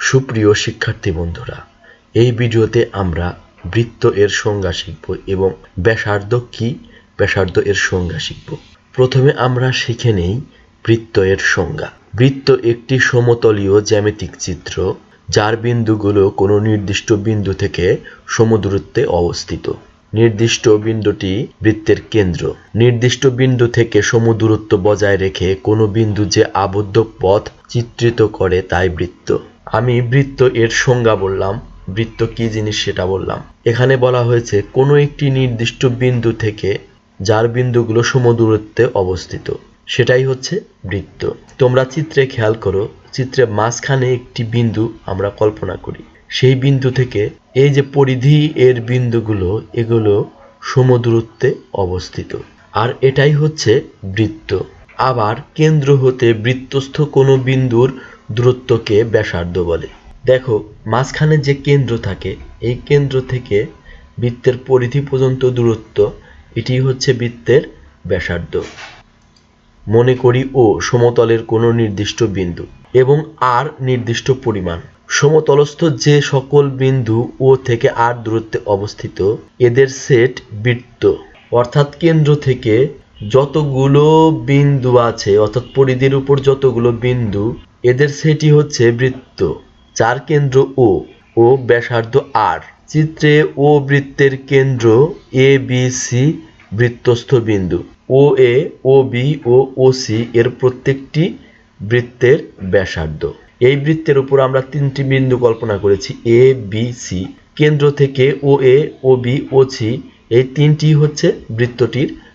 সুপ্রিয় শিক্ষার্থী বন্ধুরা, এই ভিডিওতে আমরা বৃত্ত এর সংজ্ঞা শিখব এবং ব্যাসার্ধ কি? ব্যাসার্ধ এর সংজ্ঞা শিখব। প্রথমে আমরা শিখে নেই বৃত্ত এর সংজ্ঞা। বৃত্ত একটি সমতলীয় জ্যামিতিক চিত্র, যার বিন্দুগুলো কোনো নির্দিষ্ট বিন্দু থেকে সমদূরত্বে অবস্থিত। নির্দিষ্ট বিন্দুটি বৃত্তের কেন্দ্র। নির্দিষ্ট বিন্দু থেকে সমদূরত্ব বজায় রেখে কোনো বিন্দু যে আবদ্ধ পথ চিত্রিত করে তাই বৃত্ত। আমি বৃত্ত এর সংজ্ঞা বললাম, বৃত্ত কি জিনিস সেটা বললাম। এখানে বলা হয়েছে, কোনো একটি নির্দিষ্ট বিন্দু থেকে যার বিন্দুগুলো সমদূরত্বে অবস্থিত, সেটাই হচ্ছে বৃত্ত। তোমরা চিত্রে খেয়াল করো চিত্রে মাঝখানে একটি বিন্দু আমরা কল্পনা করি। সেই বিন্দু থেকে এই যে পরিধি এর বিন্দুগুলো, এগুলো সমদূরত্বে অবস্থিত। আর এটাই হচ্ছে বৃত্ত। আবার কেন্দ্র হতে বৃত্তস্থ কোনো বিন্দুর দূরত্বকে ব্যাসার্ধ বলে। দেখো, মাঝখানে যে কেন্দ্র থাকে, এই কেন্দ্র থেকে বৃত্তের পরিধি পর্যন্ত দূরত্ব, এটি হচ্ছে বৃত্তের ব্যাসার্ধ। মনে করি ও সমতলের কোনো নির্দিষ্ট বিন্দু এবং আর নির্দিষ্ট পরিমাণ। সমতলস্থ যে সকল বিন্দু ও থেকে আর দূরত্বে অবস্থিত, এদের সেট বৃত্ত। অর্থাৎ কেন্দ্র থেকে যতগুলো বিন্দু আছে, অর্থাৎ পরিধির উপর যতগুলো বিন্দু এদের সেটি হচ্ছে বৃত্ত, যার কেন্দ্র ও ও ব্যাসার্ধ আর চিত্রে ও বৃত্তের কেন্দ্র এ বি সি বৃত্তস্থ বিন্দু। ও এ ও বি ও ও সি এর প্রত্যেকটি বৃত্তের ব্যাসার্ধ। এই বৃত্তের উপর আমরা তিনটি বিন্দু কল্পনা করেছি এ বি সি কেন্দ্র থেকে ও এ ও বি ও সি এই তিনটি হচ্ছে বৃত্তটির